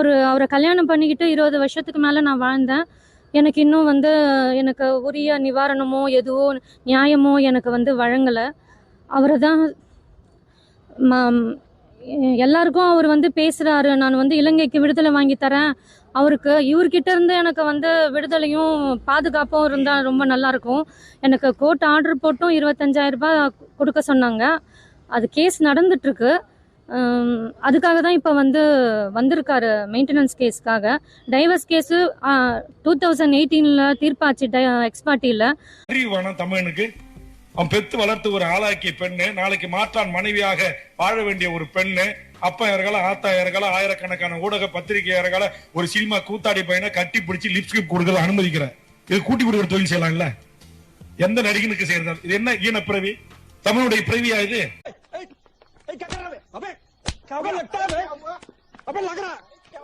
அவர் அவரை கல்யாணம் பண்ணிக்கிட்டு இருபது வருஷத்துக்கு மேலே நான் வாழ்ந்தேன். எனக்கு இன்னும் வந்து எனக்கு உரிய நிவாரணமோ எதுவோ நியாயமோ எனக்கு வந்து வழங்கலை. அவரை தான் ம- எல்லாருக்கும் அவர் வந்து பேசுகிறாரு நான் வந்து இலங்கைக்கு விடுதலை வாங்கி தரேன். அவருக்கு இவர்கிட்ட இருந்து எனக்கு வந்து விடுதலையும் பாதுகாப்பும் இருந்தால் ரொம்ப நல்லாயிருக்கும் எனக்கு கோர்ட் ஆர்டர் போட்டும் இருபத்தஞ்சாயிரம் ரூபாய் கொடுக்க சொன்னாங்க. அது கேஸ் நடந்துட்டுருக்கு. அதுக்காக தான் இப்போ வந்து வந்திருக்காரு மெயின்டெனன்ஸ் கேஸ்க்காக டைவர்ஸ் கேஸு டூ தௌசண்ட் எயிட்டீனில் தீர்ப்பாச்சு டை எக்ஸ்பார்ட்டியில் அறிவு தமிழனுக்கு அவன் பெத்து வளர்த்து ஒரு ஆளாக்கிய பெண்ணு நாளைக்கு மாற்றான் மனைவியாக வாழ வேண்டிய ஒரு பெண்ணு அப்பா இறகல ஆத்தா இறகல ஆயிரக்கணக்கான ஊடக பத்திரிகை இறகல ஒரு சினிமா கூத்தாடி பையனை கட்டி பிடிச்சி லிப்ஸ்கிப் கொடுக்கறது அனுமதிக்கிறேன் இது கூட்டி கொடுக்குற தொழில் செய்யலாம்ல? எந்த நடிகனுக்கு செய்யறது? இது என்ன ஈன பிறவி? தமிழுடைய பிறவியா இது? அவன் லட்டா அவன் லகரா